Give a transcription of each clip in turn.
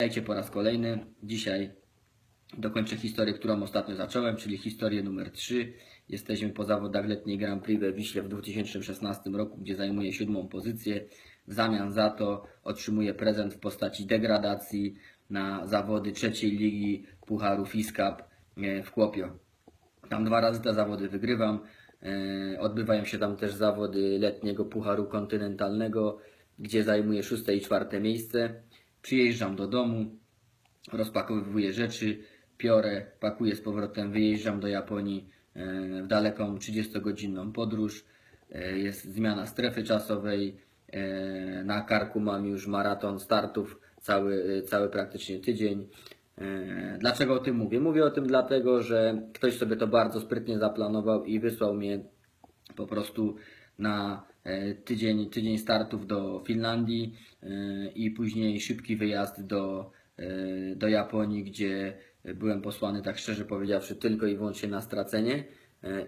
Witajcie po raz kolejny. Dzisiaj dokończę historię, którą ostatnio zacząłem, czyli historię numer 3. Jesteśmy po zawodach letniej Grand Prix we Wiśle w 2016 roku, gdzie zajmuję siódmą pozycję. W zamian za to otrzymuję prezent w postaci degradacji na zawody trzeciej ligi Pucharu Fiskap e, w Kłopio. Tam dwa razy te zawody wygrywam. E, Odbywają się tam też zawody letniego Pucharu Kontynentalnego, gdzie zajmuję szóste i czwarte miejsce. Przyjeżdżam do domu, rozpakowuję rzeczy, piorę, pakuję z powrotem, wyjeżdżam do Japonii e, w daleką 30-godzinną podróż. E, Jest zmiana strefy czasowej. e, Na karku mam już maraton startów cały, cały praktycznie tydzień. Dlaczego o tym mówię? Mówię o tym dlatego, że ktoś sobie to bardzo sprytnie zaplanował i wysłał mnie po prostu na e, tydzień, tydzień startów do Finlandii e, i później szybki wyjazd do, e, do Japonii, gdzie byłem posłany, tak szczerze powiedziawszy, tylko i wyłącznie na stracenie,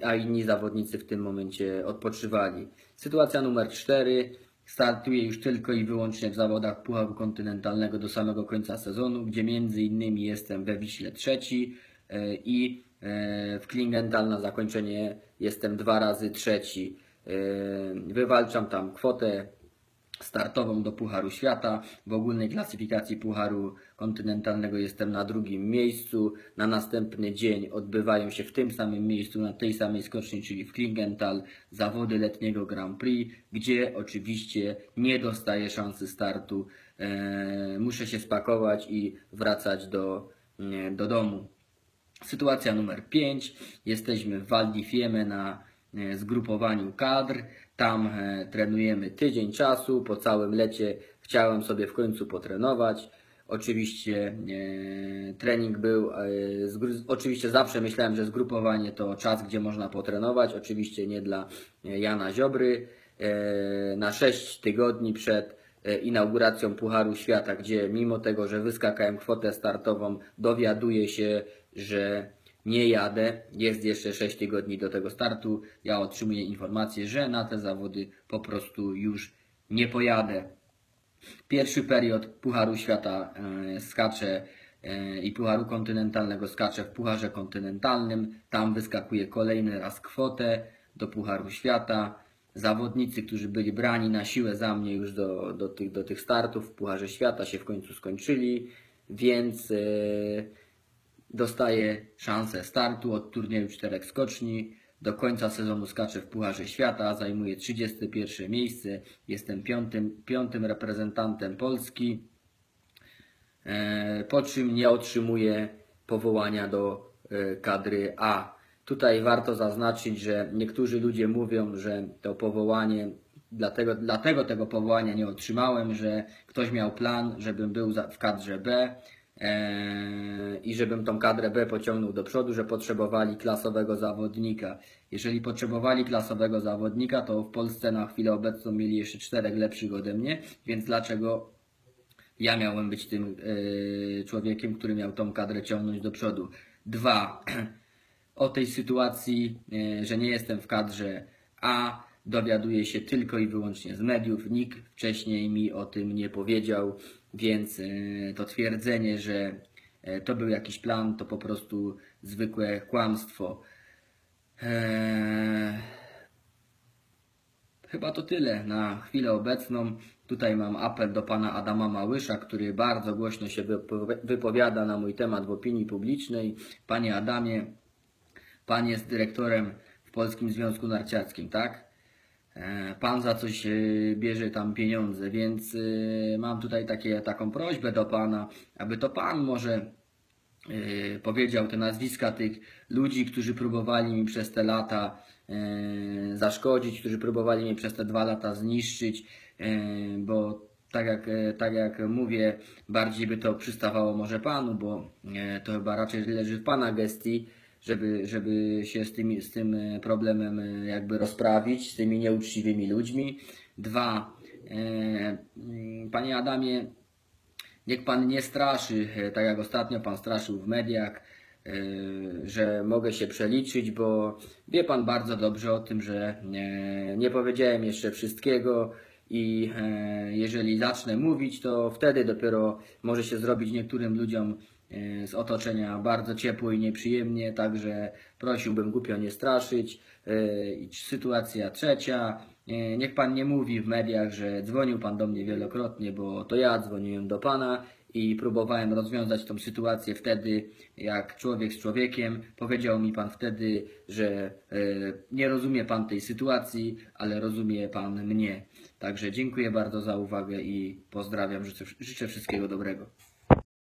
a inni zawodnicy w tym momencie odpoczywali. Sytuacja numer 4. Startuję już tylko i wyłącznie w zawodach Pucharu Kontynentalnego do samego końca sezonu, gdzie między innymi jestem we Wiśle trzeci i w Klingenthal na zakończenie jestem dwa razy trzeci. E, Wywalczam tam kwotę startową do Pucharu Świata. W ogólnej klasyfikacji Pucharu Kontynentalnego jestem na drugim miejscu. Na następny dzień odbywają się w tym samym miejscu, na tej samej skoczni, czyli w Klingenthal, zawody letniego Grand Prix, gdzie oczywiście nie dostaję szansy startu. E, muszę się spakować i wracać do, nie, do domu. Sytuacja numer 5. Jesteśmy w Val di Fiemme na zgrupowaniu kadr. Tam e, trenujemy tydzień czasu. Po całym lecie chciałem sobie w końcu potrenować. Oczywiście e, trening był, e, oczywiście zawsze myślałem, że zgrupowanie to czas, gdzie można potrenować. Oczywiście nie dla e, Jana Ziobry. E, na 6 tygodni przed e, inauguracją Pucharu Świata, gdzie mimo tego, że wyskakałem kwotę startową, dowiaduję się, że nie jadę. Jest jeszcze 6 tygodni do tego startu. Ja otrzymuję informację, że na te zawody po prostu już nie pojadę. Pierwszy period Pucharu Świata e, skaczę e, i Pucharu Kontynentalnego skaczę w Pucharze Kontynentalnym. Tam wyskakuje kolejny raz kwotę do Pucharu Świata. Zawodnicy, którzy byli brani na siłę za mnie już do, do, tych, do tych startów w Pucharze Świata się w końcu skończyli, więc e, dostaję szansę startu od turnieju czterech skoczni. Do końca sezonu skaczę w Pucharze Świata, zajmuję 31 miejsce, jestem piątym, piątym reprezentantem Polski, e, po czym nie otrzymuję powołania do e, kadry A. Tutaj warto zaznaczyć, że niektórzy ludzie mówią, że to powołanie, dlatego, dlatego tego powołania nie otrzymałem, że ktoś miał plan, żebym był w kadrze B e, i żebym tą kadrę B pociągnął do przodu, że potrzebowali klasowego zawodnika. Jeżeli potrzebowali klasowego zawodnika, to w Polsce na chwilę obecną mieli jeszcze czterech lepszych ode mnie, więc dlaczego ja miałem być tym e, człowiekiem, który miał tą kadrę ciągnąć do przodu. Dwa, o tej sytuacji, e, że nie jestem w kadrze A, dowiaduję się tylko i wyłącznie z mediów. Nikt wcześniej mi o tym nie powiedział, więc e, to twierdzenie, że to był jakiś plan, to po prostu zwykłe kłamstwo. Eee, Chyba to tyle na chwilę obecną. Tutaj mam apel do pana Adama Małysza, który bardzo głośno się wypowi- wypowiada na mój temat w opinii publicznej. Panie Adamie, pan jest dyrektorem w Polskim Związku Narciarskim, tak? E, Pan za coś e, bierze tam pieniądze, więc e, mam tutaj takie, taką prośbę do pana, aby to pan może powiedział te nazwiska tych ludzi, którzy próbowali mi przez te lata zaszkodzić, którzy próbowali mnie przez te dwa lata zniszczyć, bo tak jak, tak jak mówię, bardziej by to przystawało może panu, bo to chyba raczej leży w pana gestii, żeby, żeby się z, tymi, z tym e, problemem e, jakby rozprawić, z tymi nieuczciwymi ludźmi. Dwa, e, mm, panie Adamie, Niech pan nie straszy, e, tak jak ostatnio pan straszył w mediach, e, że mogę się przeliczyć, bo wie pan bardzo dobrze o tym, że nie, nie powiedziałem jeszcze wszystkiego i e, jeżeli zacznę mówić, to wtedy dopiero może się zrobić niektórym ludziom e, z otoczenia bardzo ciepło i nieprzyjemnie, także prosiłbym głupio nie straszyć. E, sytuacja trzecia, niech Pan nie mówi w mediach, że dzwonił Pan do mnie wielokrotnie, bo to ja dzwoniłem do Pana i próbowałem rozwiązać tą sytuację wtedy, jak człowiek z człowiekiem. Powiedział mi Pan wtedy, że e, nie rozumie Pan tej sytuacji, ale rozumie Pan mnie. Także dziękuję bardzo za uwagę i pozdrawiam, życzę, życzę wszystkiego dobrego.